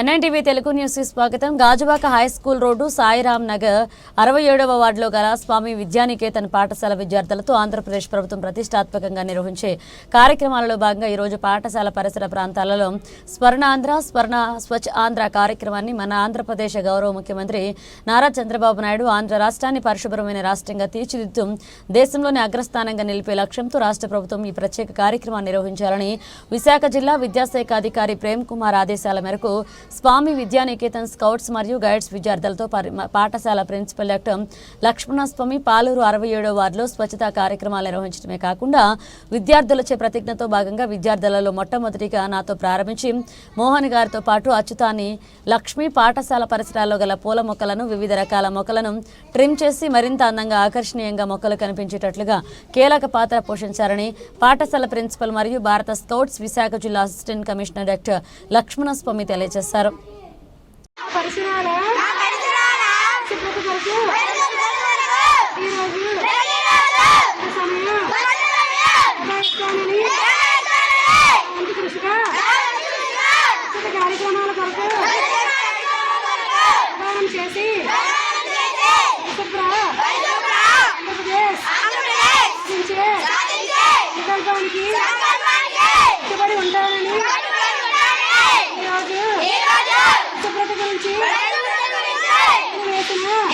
NNTV Telugu news స్వాగతం. Gajuwaka high school road Sairam Nagar అరవై ఏడవ వార్డులో గల స్వామి విద్యానికేతన్ పాఠశాల విద్యార్థులతో ఆంధ్రప్రదేశ్ ప్రభుత్వం ప్రతిష్టాత్మకంగా నిర్వహించే కార్యక్రమాలలో భాగంగా ఈరోజు పాఠశాల పరిసర ప్రాంతాలలో స్వర్ణాంధ్ర స్వర్ణ స్వచ్ఛ ఆంధ్ర కార్యక్రమాన్ని మన ఆంధ్రప్రదేశ్ గౌరవ ముఖ్యమంత్రి నారా చంద్రబాబు నాయుడు ఆంధ్ర రాష్ట్రాన్ని పరిశుభ్రమైన రాష్ట్రంగా తీర్చిదిద్దు దేశంలోని అగ్రస్థానంగా నిలిపే లక్ష్యంతో రాష్ట్ర ప్రభుత్వం ఈ ప్రత్యేక కార్యక్రమాన్ని నిర్వహించాలని విశాఖ జిల్లా విద్యాశాఖ అధికారి ప్రేమ్ కుమార్ ఆదేశాల మేరకు స్వామి విద్యానికేతన్ స్కౌట్స్ మరియు గైడ్స్ విద్యార్థులతో పరి- పాఠశాల ప్రిన్సిపల్ డాక్టర్ లక్ష్మణస్వామి పాలూరు అరవై ఏడో వార్డులో స్వచ్ఛతా కార్యక్రమాలు నిర్వహించడమే కాకుండా విద్యార్థులచే ప్రతిజ్ఞతో భాగంగా విద్యార్థులలో మొట్టమొదటిగా నాతో ప్రారంభించి మోహన్ గారితో పాటు అచ్యుతాని లక్ష్మి పాఠశాల పరిసరాల్లో గల పూల మొక్కలను వివిధ రకాల మొక్కలను ట్రిమ్ చేసి మరింత అందంగా ఆకర్షణీయంగా మొక్కలు కనిపించేటట్లుగా కీలక పాత్ర పోషించారని పాఠశాల ప్రిన్సిపల్ మరియు భారత స్కౌట్స్ విశాఖ జిల్లా అసిస్టెంట్ కమిషనర్ డాక్టర్ లక్ష్మణస్వామి తెలియజేశారు. చేస్తారు. శుభ్రత కార్యక్రమాల కొరకు చేసి సంకల్పానికి కట్టుబడి ఉంటానని ఈరోజు